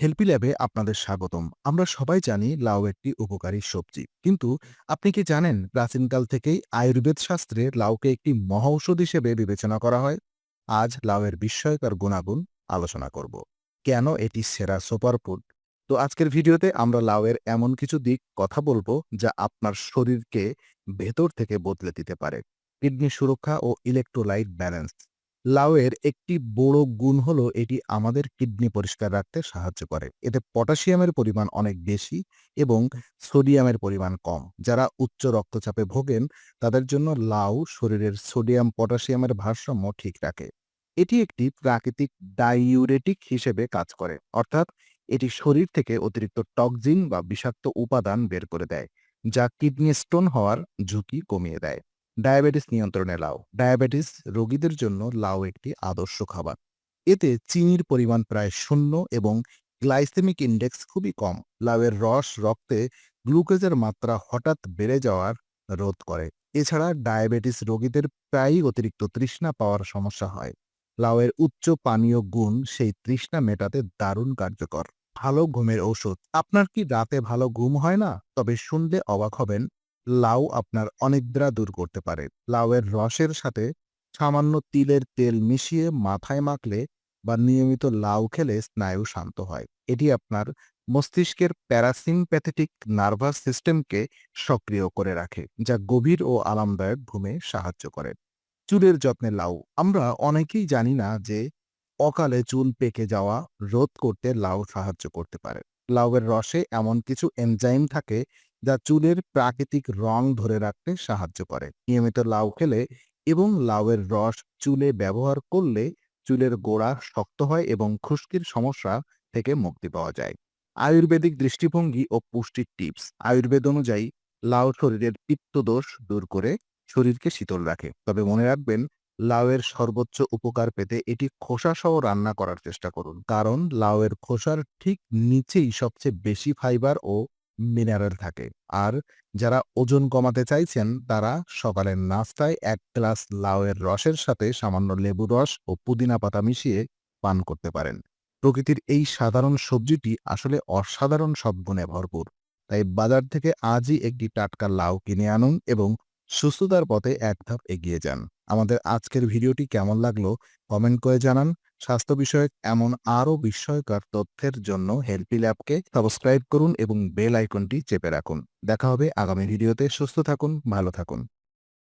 হেলপি ল্যাবে আপনাদের স্বাগতম। আমরা সবাই জানি লাউ একটি উপকারী সবজি। কিন্তু আপনি কি জানেন প্রাচীনকাল থেকেই আয়ুর্বেদ শাস্ত্রে লাউকে একটি মহৌষধ হিসেবে বিবেচনা করা হয়? আজ লাউয়ের বিস্ময়কর গুণাগুণ আলোচনা করব। কেন এটি সেরা সুপারফুড তো আজকের ভিডিওতে আমরা লাউয়ের এমন কিছু দিক কথা বলব যা আপনার শরীরকে ভেতর থেকে বদলে দিতে পারে। কিডনি সুরক্ষা ও ইলেকট্রোলাইট ব্যালেন্স লাউয়ের একটি বড় গুণ হলো এটি আমাদের কিডনি পরিষ্কার রাখতে সাহায্য করে। এতে পটাশিয়ামের পরিমাণ অনেক বেশি এবং সোডিয়ামের পরিমাণ কম। যারা উচ্চ রক্তচাপে ভোগেন, তাদের জন্য লাউ শরীরের সোডিয়াম, পটাশিয়ামের ভারসাম্য ঠিক রাখে। এটি একটি প্রাকৃতিক ডাইউরেটিক হিসেবে কাজ করে। অর্থাৎ এটি শরীর থেকে অতিরিক্ত টক্সিন বা বিষাক্ত উপাদান বের করে দেয়, যা কিডনি স্টোন হওয়ার ঝুঁকি কমিয়ে দেয়। ডায়াবেটিস নিয়ন্ত্রণে লাউ ডায়াবেটিস রোগীদের জন্য লাউ একটি আদর্শ খাবার। এতে চিনির পরিমাণ প্রায় শূন্য এবং গ্লাইসেমিক ইন্ডেক্স খুবই কম। লাউয়ের রস রক্তে গ্লুকোজের মাত্রা হঠাৎ বেড়ে যাওয়ার রোধ করে। এছাড়া ডায়াবেটিস রোগীদের প্রায়ই অতিরিক্ত তৃষ্ণা পাওয়ার সমস্যা হয়। লাউয়ের উচ্চ পানীয় গুণ সেই তৃষ্ণা মেটাতে দারুণ কার্যকর। ভালো ঘুমের ঔষধ। আপনার কি রাতে ভালো ঘুম হয় না? তবে শুনলে অবাক হবেন লাউ আপনার অনিদ্রা দূর করতে পারে। লাউয়ের রসের সাথে সামান্য তিলের তেল মিশিয়ে মাথায় মাখলে বা নিয়মিত লাউ খেলে স্নায়ু শান্ত হয়। এটি আপনার মস্তিষ্কের প্যারাসিম্প্যাথেটিক নার্ভাস সিস্টেমকে সক্রিয় করে রাখে, যা গভীর ও আরামদায়ক ঘুমে সাহায্য করে। চুলের যত্নে লাউ। আমরা অনেকেই জানি না যে অকালে চুল পেকে যাওয়া রোধ করতে লাউ সাহায্য করতে পারে। লাউয়ের রসে এমন কিছু এনজাইম থাকে যা চুলের প্রাকৃতিক রং ধরে রাখতে সাহায্য করে। নিয়মিত লাউ খেলে এবং লাউয়ের রস চুলে ব্যবহার করলে চুলের গোড়া শক্ত হয় এবং খুশকির সমস্যা থেকে মুক্তি পাওয়া যায়। আয়ুর্বেদিক দৃষ্টিভঙ্গি ও পুষ্টির টিপস। আয়ুর্বেদ অনুযায়ী, লাউ শরীরের পিত্তদোষ দূর করে শরীরকে শীতল রাখে। তবে মনে রাখবেন, লাউয়ের সর্বোচ্চ উপকার পেতে এটি খোসা সহ রান্না করার চেষ্টা করুন। কারণ, লাউয়ের খোসার ঠিক নিচেই সবচেয়ে বেশি ফাইবার ও মিনারেল থাকে। আর যারা ওজন কমাতে চাইছেন, তারা সকালের নাস্তায় এক গ্লাস লাউয়ের রসের সাথে সামান্য লেবু রস ও পুদিনা পাতা মিশিয়ে পান করতে পারেন। প্রকৃতির এই সাধারণ সবজিটি আসলে অসাধারণ সব গুণে ভরপুর। তাই বাজার থেকে আজই একটি টাটকা লাউ কিনে আনুন এবং সুস্থতার পথে এক ধাপ এগিয়ে যান। আমাদের আজকের ভিডিওটি কেমন লাগল, কমেন্ট করে জানান। স্বাস্থ্য বিষয়ক এমন আরও বিস্ময়কর তথ্যের জন্য হেলপি ল্যাবকে সাবস্ক্রাইব করুন এবং বেল আইকনটি চেপে রাখুন। দেখা হবে আগামী ভিডিওতে। সুস্থ থাকুন, ভালো থাকুন।